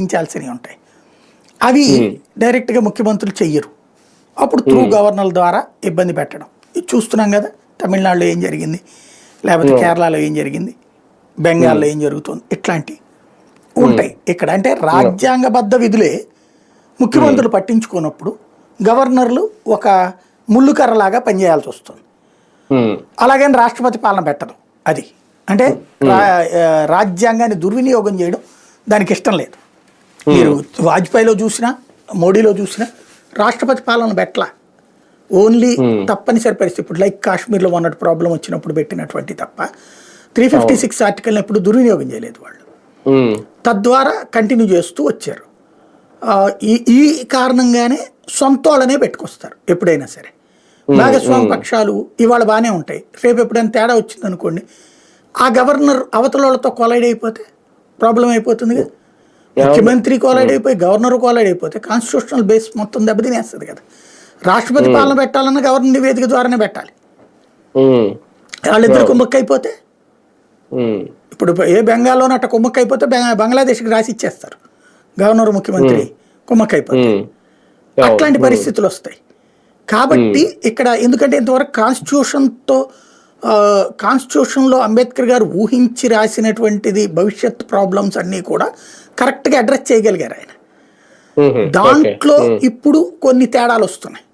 చేయించాల్సినవి ఉంటాయి. అవి డైరెక్ట్గా ముఖ్యమంత్రులు చెయ్యరు. అప్పుడు త్రూ గవర్నర్ల ద్వారా ఇబ్బంది పెట్టడం. ఇది చూస్తున్నాం కదా తమిళనాడులో ఏం జరిగింది? లేకపోతే కేరళలో ఏం జరిగింది? బెంగాల్లో ఏం జరుగుతుంది? ఇట్లాంటివి ఉంటాయి. ఇక్కడ అంటే రాజ్యాంగబద్ధ విధులే. ముఖ్యమంత్రులు పట్టించుకున్నప్పుడు గవర్నర్లు ఒక ముళ్ళుకర్రలాగా పనిచేయాల్సి వస్తుంది. అలాగని రాష్ట్రపతి పాలన పెట్టదు అది అంటే రాజ్యాంగాన్ని దుర్వినియోగం చేయడం దానికి ఇష్టం లేదు. మీరు వాజ్పేయిలో చూసినా మోడీలో చూసినా రాష్ట్రపతి పాలన పెట్టలా ఓన్లీ తప్పనిసరి పరిస్థితి. ఇప్పుడు లైక్ కాశ్మీర్లో ఉన్నట్టు ప్రాబ్లం వచ్చినప్పుడు పెట్టినటువంటి తప్ప త్రీ ఫిఫ్టీ సిక్స్ ఆర్టికల్ని ఎప్పుడు దుర్వినియోగం చేయలేదు వాళ్ళు. తద్వారా కంటిన్యూ చేస్తూ వచ్చారు. ఈ ఈ కారణంగానే సొంత వాళ్ళనే పెట్టుకొస్తారు ఎప్పుడైనా సరే. భాగస్వామి పక్షాలు ఇవాళ బాగానే ఉంటాయి. రేపు ఎప్పుడైనా తేడా వచ్చింది అనుకోండి ఆ గవర్నర్ అవతల వాళ్ళతో కొలైడ్ అయిపోతే ప్రాబ్లం అయిపోతుంది కదా ముఖ్యమంత్రి కొలైడ్ అయిపోయి గవర్నర్ కొలైడ్ అయిపోతే కాన్స్టిట్యూషనల్ బేస్ మొత్తం దెబ్బతినేస్తుంది కదా. రాష్ట్రపతి పాలన పెట్టాలన్నా గవర్నర్ నివేదిక ద్వారానే పెట్టాలి. వాళ్ళిద్దరు కుమ్మక్క అయిపోతే ఇప్పుడు ఏ బెంగాల్లోనూ అట్ట కుమ్మక్క అయిపోతే బెంగా- బంగ్లాదేశ్కి రాసి ఇచ్చేస్తారు. గవర్నర్ ముఖ్యమంత్రి కుమ్మక్క అయిపోతే అట్లాంటి పరిస్థితులు వస్తాయి కాబట్టి ఇక్కడ ఎందుకంటే ఇంతవరకు కాన్స్టిట్యూషన్తో కాన్స్టిట్యూషన్లో అంబేద్కర్ గారు ఊహించి రాసినటువంటిది భవిష్యత్ ప్రాబ్లమ్స్ అన్నీ కూడా కరెక్ట్గా అడ్రస్ చేయగలిగారు ఆయన. దాంట్లో ఇప్పుడు కొన్ని తేడాలు వస్తున్నాయి.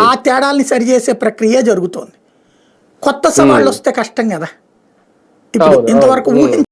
ఆ- తేడాల్ని సరిచేసే ప్రక్రియ జరుగుతోంది. కొత్త సవాళ్ళు వస్తే కష్టం కదా. ఇప్పుడు ఇంతవరకు. ఊహించి